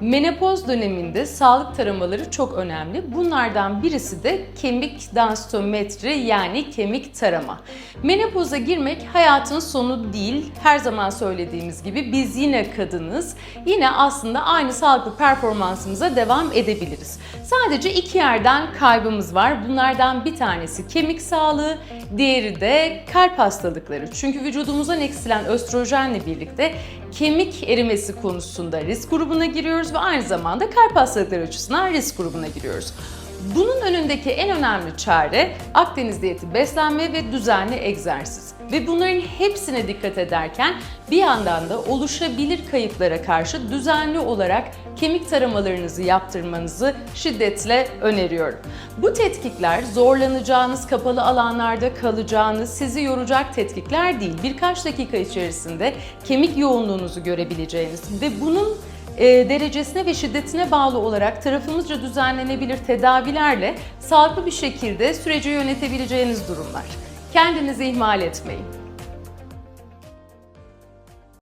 Menopoz döneminde sağlık taramaları çok önemli. Bunlardan birisi de kemik densitometri yani kemik tarama. Menopoza girmek hayatın sonu değil. Her zaman söylediğimiz gibi biz yine kadınız. Yine aslında aynı sağlıklı performansımıza devam edebiliriz. Sadece iki yerden kaybımız var. Bunlardan bir tanesi kemik sağlığı, diğeri de kalp hastalıkları. Çünkü vücudumuzdan eksilen östrojenle birlikte kemik erimesi konusunda risk grubuna giriyoruz ve aynı zamanda kalp hastalıkları açısından risk grubuna giriyoruz. Bunun önündeki en önemli çare Akdeniz diyeti beslenme ve düzenli egzersiz. Ve bunların hepsine dikkat ederken bir yandan da oluşabilir kayıplara karşı düzenli olarak kemik taramalarınızı yaptırmanızı şiddetle öneriyorum. Bu tetkikler zorlanacağınız, kapalı alanlarda kalacağınız, sizi yoracak tetkikler değil. Birkaç dakika içerisinde kemik yoğunluğunuzu görebileceğiniz ve bunun e, derecesine ve şiddetine bağlı olarak tarafımızca düzenlenebilir tedavilerle sağlıklı bir şekilde süreci yönetebileceğiniz durumlar. Kendinizi ihmal etmeyin.